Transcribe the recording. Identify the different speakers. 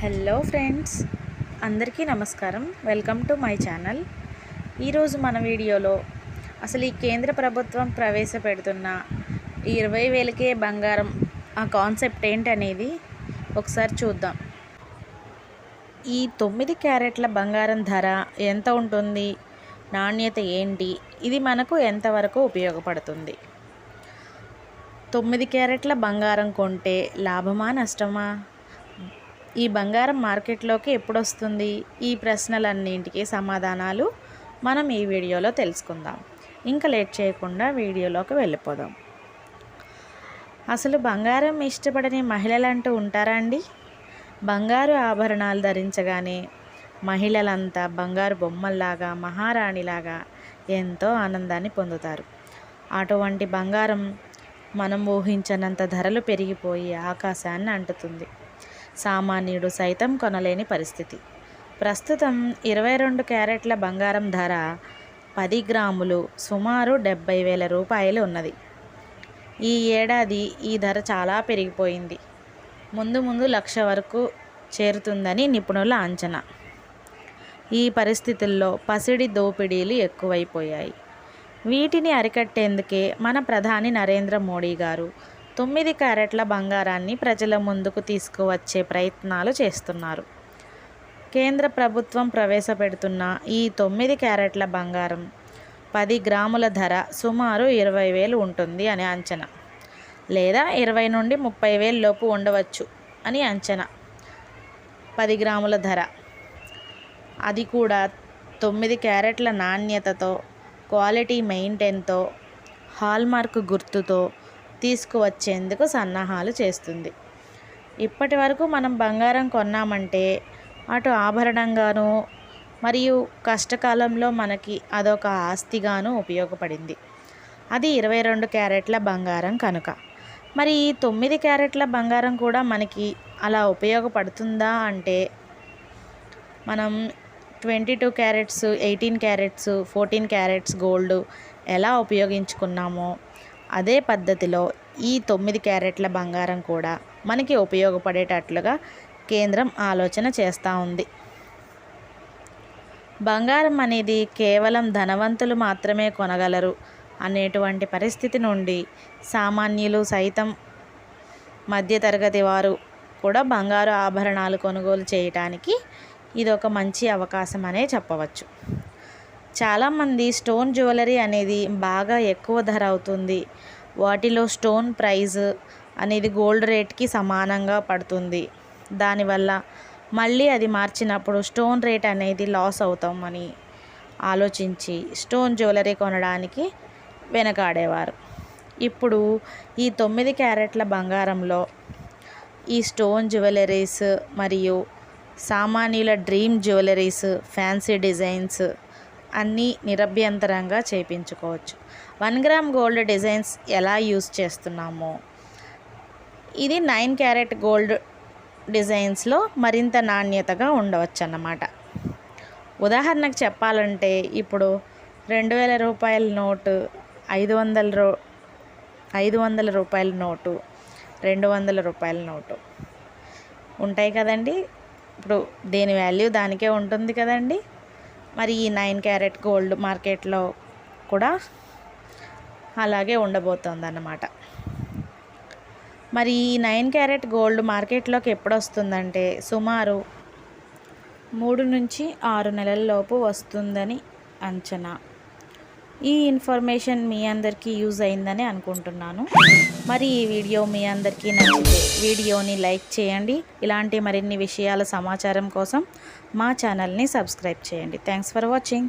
Speaker 1: Hello friends అందరికీ నమస్కారం. Welcome to my channel. ఈరోజు మన వీడియోలో అసలు ఈ కేంద్ర ప్రభుత్వం ప్రవేశపెడుతున్న ఇరవై వేలకే బంగారం ఆ కాన్సెప్ట్ ఏంటనేది ఒకసారి చూద్దాం. ఈ తొమ్మిది క్యారెట్ల బంగారం ధర ఎంత ఉంటుంది? నాణ్యత ఏంటి? ఇది మనకు ఎంతవరకు ఉపయోగపడుతుంది? తొమ్మిది క్యారెట్ల బంగారం కొంటే లాభమా నష్టమా? ఈ బంగారం మార్కెట్లోకి ఎప్పుడు వస్తుంది ఈ ప్రశ్నలన్నింటికి సమాధానాలు మనం ఈ వీడియోలో తెలుసుకుందాం. ఇంకా లేట్ చేయకుండా వీడియోలోకి వెళ్ళిపోదాం. అసలు బంగారం ఇష్టపడని మహిళలు అంటూ ఉంటారా అండి? బంగారు ఆభరణాలు ధరించగానే మహిళలంతా బంగారు బొమ్మల్లాగా మహారాణిలాగా ఎంతో ఆనందాన్ని పొందుతారు. అటువంటి బంగారం మనం ఊహించనంత ధరలు పెరిగిపోయి ఆకాశాన్ని అంటుతుంది. సామాన్యుడు సైతం కొనలేని పరిస్థితి. ప్రస్తుతం ఇరవై రెండు క్యారెట్ల బంగారం ధర పది గ్రాములు సుమారు డెబ్బై వేల రూపాయలు ఉన్నది. ఈ ఏడాది ఈ ధర చాలా పెరిగిపోయింది. ముందు ముందు లక్ష వరకు చేరుతుందని నిపుణుల అంచనా. ఈ పరిస్థితుల్లో పసిడి దోపిడీలు ఎక్కువైపోయాయి. వీటిని అరికట్టేందుకే మన ప్రధాని నరేంద్ర మోడీ గారు తొమ్మిది క్యారెట్ల బంగారాన్ని ప్రజల ముందుకు తీసుకువచ్చే ప్రయత్నాలు చేస్తున్నారు. కేంద్ర ప్రభుత్వం ప్రవేశపెడుతున్న ఈ తొమ్మిది క్యారెట్ల బంగారం పది గ్రాముల ధర సుమారు ఇరవై వేలు ఉంటుంది అని అంచనా. లేదా ఇరవై నుండి ముప్పై వేల లోపు ఉండవచ్చు అని అంచనా. పది గ్రాముల ధర. అది కూడా తొమ్మిది క్యారెట్ల నాణ్యతతో క్వాలిటీ మెయింటైన్తో హాల్మార్క్ గుర్తుతో తీసుకువచ్చేందుకు సన్నాహాలు చేస్తుంది. ఇప్పటి వరకు మనం బంగారం కొన్నామంటే అటు ఆభరణంగాను మరియు కష్టకాలంలో మనకి అదొక ఆస్తిగాను ఉపయోగపడింది. అది ఇరవై రెండు క్యారెట్ల బంగారం కనుక. మరి ఈ తొమ్మిది క్యారెట్ల బంగారం కూడా మనకి అలా ఉపయోగపడుతుందా అంటే మనం twenty two carats eighteen carats fourteen carats gold ఎలా ఉపయోగించుకున్నామో అదే పద్ధతిలో ఈ తొమ్మిది క్యారెట్ల బంగారం కూడా మనకి ఉపయోగపడేటట్లుగా కేంద్రం ఆలోచన చేస్తూ ఉంది. బంగారం అనేది కేవలం ధనవంతులు మాత్రమే కొనగలరు అనేటువంటి పరిస్థితి నుండి సామాన్యులు సైతం మధ్యతరగతి వారు కూడా బంగారు ఆభరణాలు కొనుగోలు చేయటానికి ఇది ఒక మంచి అవకాశం అనే చెప్పవచ్చు. చాలామంది స్టోన్ జ్యువెలరీ అనేది బాగా ఎక్కువ ధర అవుతుంది. వాటిలో స్టోన్ ప్రైజ్ అనేది గోల్డ్ రేట్కి సమానంగా పడుతుంది. దానివల్ల మళ్ళీ అది మార్చినప్పుడు స్టోన్ రేట్ అనేది లాస్ అవుతామని ఆలోచించి స్టోన్ జ్యువెలరీ కొనడానికి వెనకాడేవారు. ఇప్పుడు ఈ తొమ్మిది క్యారెట్ల బంగారంలో ఈ స్టోన్ జ్యువెలరీస్ మరియు సామాన్యుల డ్రీమ్ జ్యువెలరీస్ ఫ్యాన్సీ డిజైన్స్ అన్నీ నిరభ్యంతరంగా చేయించుకోవచ్చు వన్ గ్రామ్ గోల్డ్ డిజైన్స్ ఎలా యూస్ చేస్తున్నామో. ఇది నైన్ క్యారెట్ గోల్డ్ డిజైన్స్లో మరింత నాణ్యతగా ఉండవచ్చు అన్నమాట ఉదాహరణకు చెప్పాలంటే ఇప్పుడు రెండు వేల రూపాయల నోటు ఐదు వందల రూ ఐదు వందల రూపాయల నోటు రెండు వందల రూపాయల నోటు. ఉంటాయి కదండి. ఇప్పుడు దేని వాల్యూ దానికే ఉంటుంది కదండి. మరి ఈ నైన్ క్యారెట్ గోల్డ్ మార్కెట్లో కూడా అలాగే ఉండబోతోంది అన్నమాట మరి ఈ నైన్ క్యారెట్ గోల్డ్ మార్కెట్లోకి ఎప్పుడు వస్తుందంటే సుమారు మూడు నుంచి ఆరు నెలల లోపు వస్తుందని అంచనా. ఈ ఇన్ఫర్మేషన్ మీ అందరికీ యూజ్ అయిందని అనుకుంటున్నాను. మరి ఈ వీడియో మీ అందరికీ నచ్చితే వీడియోని లైక్ చేయండి. ఇలాంటి మరిన్ని విషయాల సమాచారం కోసం మా ఛానల్ని సబ్స్క్రైబ్ చేయండి. Thanks for watching.